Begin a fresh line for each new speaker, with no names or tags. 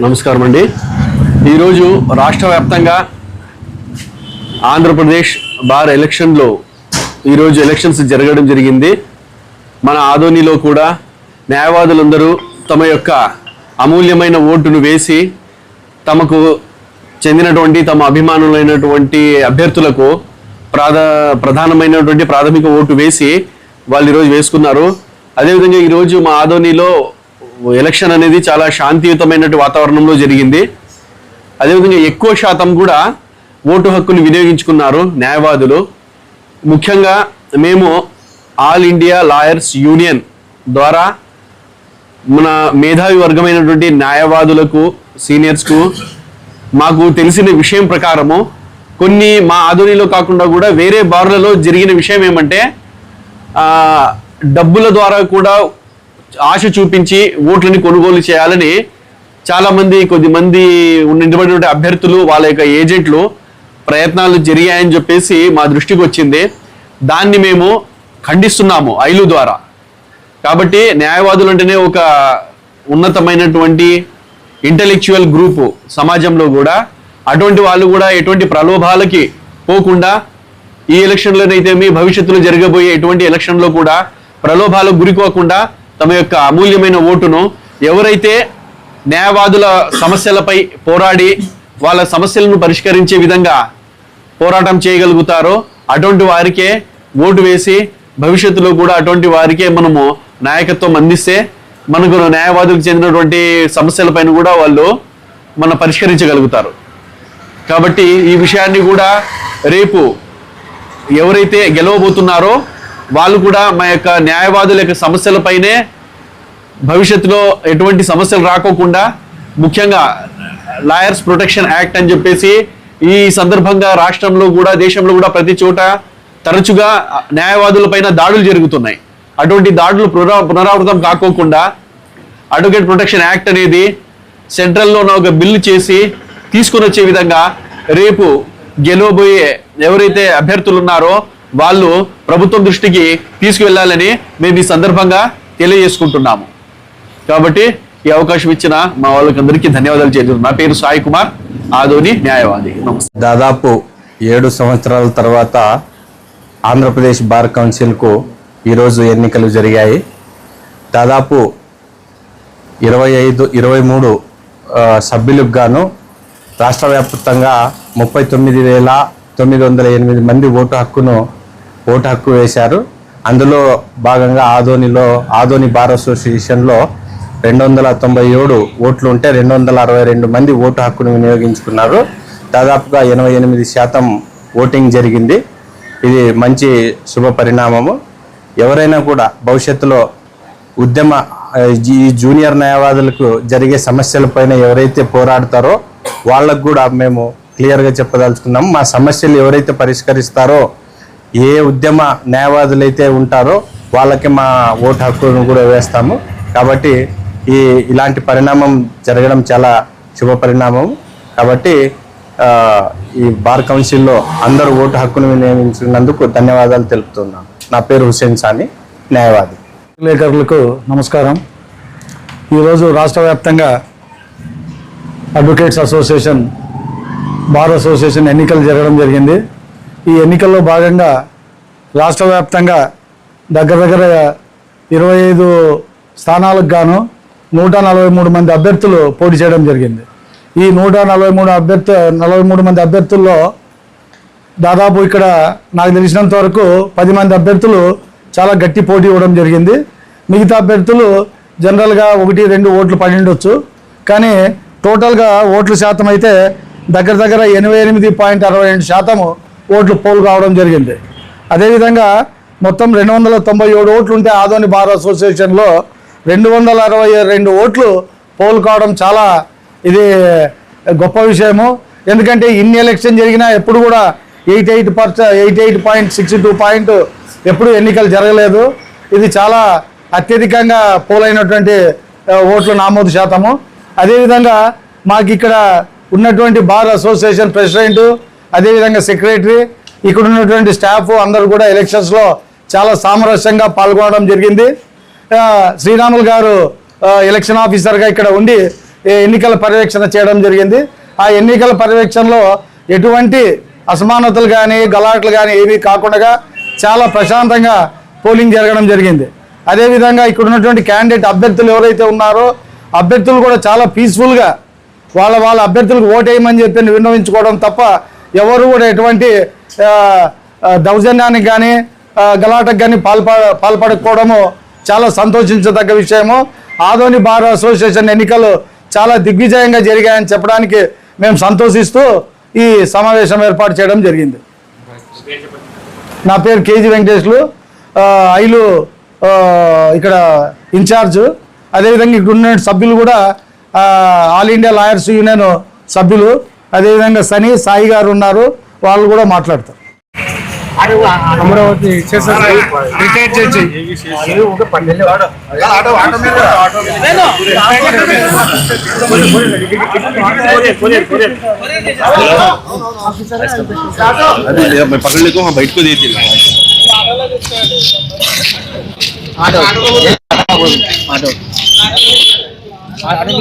నమస్కారం అండి ఈరోజు రాష్ట్ర వ్యాప్తంగా ఆంధ్రప్రదేశ్ బార్ ఎలక్షన్లో ఈరోజు ఎలక్షన్స్ జరగడం జరిగింది. మన ఆదోనిలో కూడా న్యాయవాదులందరూ తమ యొక్క అమూల్యమైన ఓటును వేసి తమకు చెందినటువంటి తమ అభిమానులైనటువంటి అభ్యర్థులకు ప్రాధా ప్రధానమైనటువంటి ప్రాథమిక ఓటు వేసి వాళ్ళు ఈరోజు వేసుకున్నారు. అదేవిధంగా ఈరోజు మా ఆదోనిలో ఎలక్షన్ అనేది చాలా శాంతియుతమైనటువంటి వాతావరణంలో జరిగింది. అదేవిధంగా ఎక్కువ శాతం కూడా ఓటు హక్కును వినియోగించుకున్నారు న్యాయవాదులు. ముఖ్యంగా మేము ఆల్ ఇండియా లాయర్స్ యూనియన్ ద్వారా మన మేధావి వర్గమైనటువంటి న్యాయవాదులకు సీనియర్స్కు మాకు తెలిసిన విషయం ప్రకారము కొన్ని మా ఆధునిలో కాకుండా కూడా వేరే బార్లలో జరిగిన విషయం ఏమంటే డబ్బుల ద్వారా కూడా ఆశ చూపించి ఓట్లని కొనుగోలు చేయాలని చాలామంది కొద్దిమంది కొద్ది మంది నిలబడిన అభ్యర్థులు వాళ్ళ యొక్క ఏజెంట్లు ప్రయత్నాలు జరిగాయని చెప్పేసి మా దృష్టికి వచ్చింది. దాన్ని మేము ఖండిస్తున్నాము ఐలు ద్వారా. కాబట్టి న్యాయవాదులు అంటేనే ఒక ఉన్నతమైనటువంటి ఇంటలెక్చువల్ గ్రూపు సమాజంలో కూడా అటువంటి వాళ్ళు కూడా ఎటువంటి ప్రలోభాలకి పోకుండా ఈ ఎలక్షన్లోనైతే మీ భవిష్యత్తులో జరగబోయే ఎటువంటి ఎలక్షన్లో కూడా ప్రలోభాలకు గురికోకుండా తమ యొక్క అమూల్యమైన ఓటును ఎవరైతే న్యాయవాదుల సమస్యలపై పోరాడి వాళ్ళ సమస్యలను పరిష్కరించే విధంగా పోరాటం చేయగలుగుతారో అటువంటి వారికే ఓటు వేసి భవిష్యత్తులో కూడా అటువంటి వారికే మనము నాయకత్వం అందిస్తే మనకు న్యాయవాదులకు చెందినటువంటి సమస్యలపైన కూడా వాళ్ళు మన పరిష్కరించగలుగుతారు. కాబట్టి ఈ విషయాన్ని కూడా రేపు ఎవరైతే గెలవబోతున్నారో వాళ్ళు కూడా మా యొక్క న్యాయవాదుల యొక్క సమస్యలపైనే భవిష్యత్తులో ఎటువంటి సమస్యలు రాకోకుండా ముఖ్యంగా లాయర్స్ ప్రొటెక్షన్ యాక్ట్ అని చెప్పేసి ఈ సందర్భంగా రాష్ట్రంలో కూడా దేశంలో కూడా ప్రతి చోట తరచుగా న్యాయవాదులపైన దాడులు జరుగుతున్నాయి. అటువంటి దాడులు పునరా పునరావృతం కాకోకుండా అడ్వకేట్ ప్రొటెక్షన్ యాక్ట్ అనేది సెంట్రల్లో ఒక బిల్లు చేసి తీసుకొని వచ్చే విధంగా రేపు గెలవబోయే ఎవరైతే అభ్యర్థులు ఉన్నారో వాళ్ళు ప్రభుత్వం దృష్టికి తీసుకువెళ్ళాలని మేము ఈ సందర్భంగా తెలియజేసుకుంటున్నాము. కాబట్టి ఈ అవకాశం ఇచ్చిన మా వాళ్ళకందరికీ ధన్యవాదాలు చేస్తున్నాను. నా పేరు సాయి కుమార్ ఆదోని న్యాయవాది. నమస్తే.
దాదాపు ఏడు సంవత్సరాల తర్వాత ఆంధ్రప్రదేశ్ బార్ కౌన్సిల్కు ఈరోజు ఎన్నికలు జరిగాయి. దాదాపు ఇరవై ఐదు ఇరవై మూడు సభ్యులకు గాను రాష్ట్ర వ్యాప్తంగా ముప్పై తొమ్మిది వేల తొమ్మిది వందల ఎనిమిది మంది ఓటు హక్కును ఓటు హక్కు వేశారు. అందులో భాగంగా ఆదోనిలో ఆదోని బార్ అసోసియేషన్లో రెండు వందల తొంభై ఏడు ఓట్లు ఉంటే రెండు వందల అరవై రెండు మంది ఓటు హక్కును వినియోగించుకున్నారు. దాదాపుగా ఎనభై ఎనిమిది శాతం ఓటింగ్ జరిగింది. ఇది మంచి శుభ పరిణామము. ఎవరైనా కూడా భవిష్యత్తులో ఉద్యమ ఈ జూనియర్ న్యాయవాదులకు జరిగే సమస్యలపైన ఎవరైతే పోరాడతారో వాళ్ళకు కూడా మేము క్లియర్గా చెప్పదలుచుకున్నాము. మా సమస్యలు ఎవరైతే పరిష్కరిస్తారో ఏ ఉద్యమ న్యాయవాదులు అయితే ఉంటారో వాళ్ళకి మా ఓటు హక్కును కూడా వేస్తాము. కాబట్టి ఈ ఇలాంటి పరిణామం జరగడం చాలా శుభ పరిణామం. కాబట్టి ఈ బార్ కౌన్సిల్లో అందరూ ఓటు హక్కును వినియోగించినందుకు ధన్యవాదాలు తెలుపుతున్నాను. నా పేరు హుసేన్ సాని న్యాయవాది.
విలేకరులకు నమస్కారం. ఈరోజు రాష్ట్ర వ్యాప్తంగా అడ్వకేట్స్ అసోసియేషన్ బార్ అసోసియేషన్ ఎన్నికలు జరగడం జరిగింది. ఈ ఎన్నికల్లో భాగంగా రాష్ట్ర వ్యాప్తంగా దగ్గర దగ్గర ఇరవై ఐదు స్థానాలకు గాను నూట నలభై మూడు మంది అభ్యర్థులు పోటీ చేయడం జరిగింది. ఈ నూట నలభై మూడు అభ్యర్థు నలభై మూడు మంది అభ్యర్థుల్లో దాదాపు ఇక్కడ నాకు తెలిసినంత వరకు పది మంది అభ్యర్థులు చాలా గట్టి పోటీ ఇవ్వడం జరిగింది. మిగతా అభ్యర్థులు జనరల్గా ఒకటి రెండు ఓట్లు పడిండొచ్చు కానీ టోటల్గా ఓట్ల శాతం అయితే దగ్గర దగ్గర ఎనభై ఎనిమిది పాయింట్ అరవై రెండు శాతము ఓట్లు పోల్ కావడం జరిగింది. అదేవిధంగా మొత్తం రెండు వందల తొంభై ఏడు ఓట్లు ఉంటే ఆదోని బార్ అసోసియేషన్లో రెండు వందల అరవై రెండు ఓట్లు పోల్ కావడం చాలా ఇది గొప్ప విషయము. ఎందుకంటే ఇన్ని ఎలక్షన్ జరిగినా ఎప్పుడు కూడా eight eight percent eight eight point six two point ఎప్పుడు ఎన్నికలు జరగలేదు. ఇది చాలా అత్యధికంగా పోలైనటువంటి ఓట్లు ఓట్ల నామోదు శాతము. అదేవిధంగా మాకు ఇక్కడ ఉన్నటువంటి బార్ అసోసియేషన్ ప్రెసిడెంట్ అదేవిధంగా సెక్రటరీ ఇక్కడ ఉన్నటువంటి స్టాఫ్ అందరూ కూడా ఎలక్షన్స్లో చాలా సామరస్యంగా పాల్గొనడం జరిగింది. శ్రీరాములు గారు ఎలక్షన్ ఆఫీసర్గా ఇక్కడ ఉండి ఎన్నికల పర్యవేక్షణ చేయడం జరిగింది. ఆ ఎన్నికల పర్యవేక్షణలో ఎటువంటి అసమానతలు కానీ గలాట్లు కానీ ఏమీ కాకుండా చాలా ప్రశాంతంగా పోలింగ్ జరగడం జరిగింది. అదేవిధంగా ఇక్కడ ఉన్నటువంటి క్యాండిడేట్ అభ్యర్థులు ఎవరైతే ఉన్నారో అభ్యర్థులు కూడా చాలా పీస్ఫుల్గా వాళ్ళ వాళ్ళ అభ్యర్థులకు ఓటేయమని చెప్పి విన్నవించుకోవడం తప్ప ఎవరు కూడా ఎటువంటి దౌర్జన్యానికి కానీ గలాటకు కానీ పాల్ప పాల్పడకపోవడము చాలా సంతోషించదగ్గ విషయము. ఆదోని బార్ అసోసియేషన్ ఎన్నికలు చాలా దిగ్విజయంగా జరిగాయని చెప్పడానికి మేము సంతోషిస్తూ ఈ సమావేశం ఏర్పాటు చేయడం జరిగింది. నా పేరు కేజీ వెంకటేష్లు. ఐలు ఇక్కడ ఇన్ఛార్జ్. అదేవిధంగా ఇక్కడ ఉన్న సభ్యులు కూడా ఆల్ ఇండియా లాయర్స్ యూనియన్ సభ్యులు. అదేవిధంగా సని సాయి గారు ఉన్నారు వాళ్ళు కూడా మాట్లాడతారు.
అమరావతి రిటైర్ చేసి.
मैं అడగండి